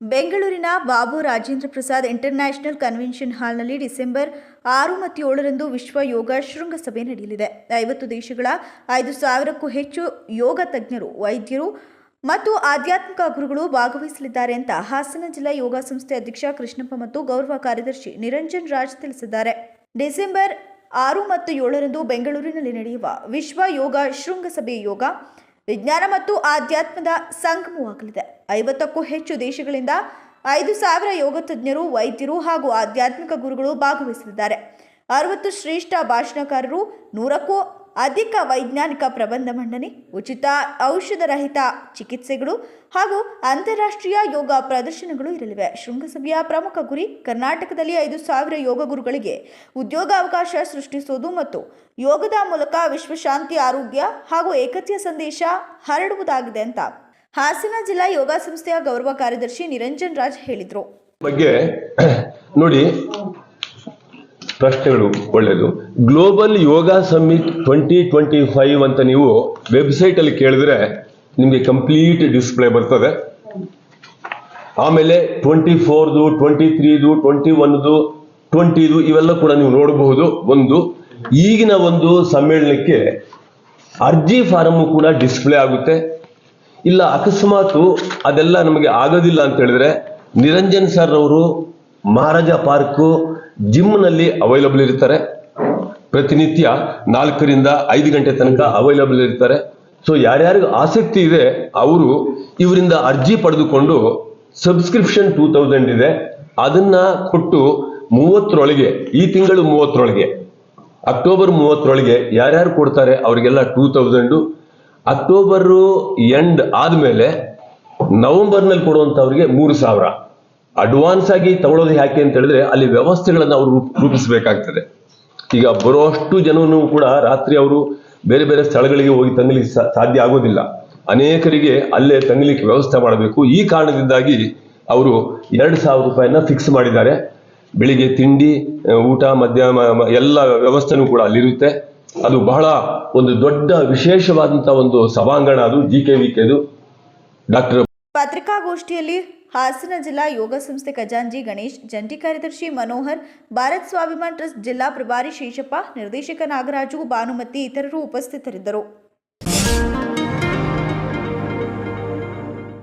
ಬೆಂಗಳೂರಿನ Babu Rajendra Prasad international convention ಹಾಲ್ನಲ್ಲಿ December ಆರು ಮತ್ತು ಏಳರಂದು ವಿಶ್ವ ಯೋಗ ಶೃಂಗಸಭೆ ನಡೆಯಲಿದೆ. ಐವತ್ತು ದೇಶಗಳ ಐದು ಸಾವಿರಕ್ಕೂ ಹೆಚ್ಚು ಯೋಗ ತಜ್ಞರು, ವೈದ್ಯರು ಮತ್ತು ಆಧ್ಯಾತ್ಮಿಕ ಗುರುಗಳು ಭಾಗವಹಿಸಲಿದ್ದಾರೆ ಅಂತ ಹಾಸನ ಜಿಲ್ಲಾ ಯೋಗ ಸಂಸ್ಥೆ ಅಧ್ಯಕ್ಷ ಕೃಷ್ಣಪ್ಪ ಮತ್ತು ಗೌರವ ಕಾರ್ಯದರ್ಶಿ ನಿರಂಜನ್ ರಾಜ್ ತಿಳಿಸಿದ್ದಾರೆ. ಡಿಸೆಂಬರ್ ಆರು ಮತ್ತು ಏಳರಂದು ಬೆಂಗಳೂರಿನಲ್ಲಿ ನಡೆಯುವ ವಿಶ್ವ ಯೋಗ ಶೃಂಗಸಭೆ ಯೋಗ ವಿಜ್ಞಾನ ಮತ್ತು ಆಧ್ಯಾತ್ಮದ ಸಂಗಮವಾಗಲಿದೆ. ಐವತ್ತಕ್ಕೂ ಹೆಚ್ಚು ದೇಶಗಳಿಂದ ಐದು ಸಾವಿರ ಯೋಗ ತಜ್ಞರು, ವೈದ್ಯರು ಹಾಗೂ ಆಧ್ಯಾತ್ಮಿಕ ಗುರುಗಳು ಭಾಗವಹಿಸಲಿದ್ದಾರೆ. ಅರವತ್ತು ಶ್ರೇಷ್ಠ ಭಾಷಣಕಾರರು, ನೂರಕ್ಕೂ ಅಧಿಕ ವೈಜ್ಞಾನಿಕ ಪ್ರಬಂಧ ಮಂಡನೆ, ಉಚಿತ ಔಷಧರಹಿತ ಚಿಕಿತ್ಸೆಗಳು ಹಾಗೂ ಅಂತಾರಾಷ್ಟ್ರೀಯ ಯೋಗ ಪ್ರದರ್ಶನಗಳು ಇರಲಿವೆ. ಶೃಂಗಸಭೆಯ ಪ್ರಮುಖ ಗುರಿ ಕರ್ನಾಟಕದಲ್ಲಿ ಐದು ಸಾವಿರ ಯೋಗ ಗುರುಗಳಿಗೆ ಉದ್ಯೋಗಾವಕಾಶ ಸೃಷ್ಟಿಸುವುದು ಮತ್ತು ಯೋಗದ ಮೂಲಕ ವಿಶ್ವಶಾಂತಿ, ಆರೋಗ್ಯ ಹಾಗೂ ಏಕತೆಯ ಸಂದೇಶ ಹರಡುವುದಾಗಿದೆ ಅಂತ ಹಾಸನ ಜಿಲ್ಲಾ ಯೋಗ ಸಂಸ್ಥೆಯ ಗೌರವ ಕಾರ್ಯದರ್ಶಿ ನಿರಂಜನ್ ರಾಜ್ ಹೇಳಿದರು. ಬಗ್ಗೆ ನೋಡಿ, ಪ್ರಶ್ನೆಗಳು ಒಳ್ಳೆಯದು. Global yoga summit twenty twenty five ಅಂತ ನೀವು ವೆಬ್ಸೈಟ್ ಅಲ್ಲಿ ಕೇಳಿದ್ರೆ ನಿಮಗೆ ಕಂಪ್ಲೀಟ್ ಡಿಸ್ಪ್ಲೇ ಬರ್ತದೆ. ಆಮೇಲೆ ಟ್ವೆಂಟಿ ಫೋರ್ದು ಟ್ವೆಂಟಿ ತ್ರೀದು ಟ್ವೆಂಟಿ ಒನ್ದು ಟ್ವೆಂಟಿದು ಇವೆಲ್ಲ ಕೂಡ ನೀವು ನೋಡಬಹುದು. ಒಂದು, ಈಗಿನ ಒಂದು ಸಮ್ಮೇಳನಕ್ಕೆ ಅರ್ಜಿ ಫಾರಮ್ ಕೂಡ ಡಿಸ್ಪ್ಲೇ ಆಗುತ್ತೆ. ಇಲ್ಲ, ಅಕಸ್ಮಾತ್ ಅದೆಲ್ಲ ನಮಗೆ ಆಗೋದಿಲ್ಲ ಅಂತ ಹೇಳಿದ್ರೆ ನಿರಂಜನ್ ಸರ್ ಅವರು ಮಹಾರಾಜ ಪಾರ್ಕು ಜಿಮ್ನಲ್ಲಿ ಅವೈಲಬಲ್ ಇರ್ತಾರೆ. ಪ್ರತಿನಿತ್ಯ ನಾಲ್ಕರಿಂದ ಐದು ಗಂಟೆ ತನಕ ಅವೈಲಬಲ್ ಇರ್ತಾರೆ. ಸೊ ಯಾರ್ಯಾರಿಗೂ ಆಸಕ್ತಿ ಇದೆ, ಅವರು ಇವರಿಂದ ಅರ್ಜಿ ಪಡೆದುಕೊಂಡು ಸಬ್ಸ್ಕ್ರಿಪ್ಷನ್ ಟೂ ತೌಸಂಡ್ ಇದೆ. ಅದನ್ನ ಕೊಟ್ಟು ಮೂವತ್ತರೊಳಗೆ, ಈ ತಿಂಗಳು ಮೂವತ್ತರೊಳಗೆ ಅಕ್ಟೋಬರ್ ಮೂವತ್ತರೊಳಗೆ ಯಾರ್ಯಾರು ಕೊಡ್ತಾರೆ, ಅವರಿಗೆಲ್ಲ ಟೂ ತೌಸಂಡು ಅಕ್ಟೋಬರ್ ಎಂಡ್ ಆದ್ಮೇಲೆ ನವೆಂಬರ್ನಲ್ಲಿ ಕೊಡುವಂತವ್ರಿಗೆ ಮೂರು ಸಾವಿರ. ಅಡ್ವಾನ್ಸ್ ಆಗಿ ತಗೊಳ್ಳೋದು ಯಾಕೆ ಅಂತ ಹೇಳಿದ್ರೆ, ಅಲ್ಲಿ ವ್ಯವಸ್ಥೆಗಳನ್ನ ಅವರು ರೂಪ್- ರೂಪಿಸಬೇಕಾಗ್ತದೆ. ಈಗ ಬರುವಷ್ಟು ಜನನು ಕೂಡ ರಾತ್ರಿ ಅವರು ಬೇರೆ ಬೇರೆ ಸ್ಥಳಗಳಿಗೆ ಹೋಗಿ ತಂಗಲಿಕ್ಕೆ ಸಾಧ್ಯ ಆಗೋದಿಲ್ಲ. ಅನೇಕರಿಗೆ ಅಲ್ಲೇ ತಂಗಲಿಕ್ಕೆ ವ್ಯವಸ್ಥೆ ಮಾಡಬೇಕು. ಈ ಕಾರಣದಿಂದಾಗಿ ಅವರು ಎರಡು ಸಾವಿರ ರೂಪಾಯಿನ ಫಿಕ್ಸ್ ಮಾಡಿದ್ದಾರೆ. ಬೆಳಿಗ್ಗೆ ತಿಂಡಿ ಊಟ, ಮಧ್ಯಾಹ್ನ ಎಲ್ಲ ವ್ಯವಸ್ಥೆನೂ ಕೂಡ ಅಲ್ಲಿರುತ್ತೆ. ಅದು ಬಹಳ ಒಂದು ದೊಡ್ಡ ವಿಶೇಷವಾದಂತಹ ಒಂದು ಸಭಾಂಗಣ ಅದು ಜಿ ಕೆ ವಿ ಕೆದು ಡಾಕ್ಟರ್ ಪತ್ರಿಕಾಗೋಷ್ಠಿಯಲ್ಲಿ ಹಾಸನ ಜಿಲ್ಲಾ ಯೋಗ ಸಂಸ್ಥೆ ಖಜಾಂಜಿ ಗಣೇಶ್, ಜಂಟಿ ಕಾರ್ಯದರ್ಶಿ ಮನೋಹರ್, ಭಾರತ್ ಸ್ವಾಭಿಮಾನ್ ಟ್ರಸ್ಟ್ ಜಿಲ್ಲಾ ಪ್ರಭಾರಿ ಶೇಷಪ್ಪ, ನಿರ್ದೇಶಕ ನಾಗರಾಜು, ಭಾನುಮತಿ ಇತರರು ಉಪಸ್ಥಿತರಿದ್ದರು.